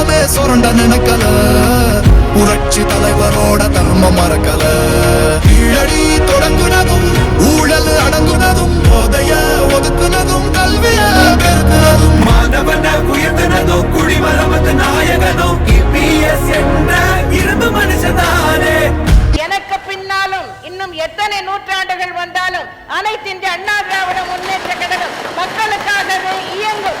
கொடுத்தோமே சுரண்ட நினைக்கல. புரட்சி தலைவரோட தர்மம் மறக்கல. கீழடி தொடங்குனதும் ஊழல் அடங்குனதும் போதைய ஒதுக்குனதும் கல்விய பெருக்குனதும். மாணவன உயர்த்தினதோ குடிமரமத்து நாயகனோ இபிஎஸ் என்ற இரும்பு மனுஷனானே எனக்கு பின்னாலும் இன்னும் எத்தனை நூற்றாண்டுகள் வந்தாலும் அனைத்து இந்திய அண்ணா திராவிட முன்னேற்ற கழகம் மக்களுக்காகவே இயங்கும்.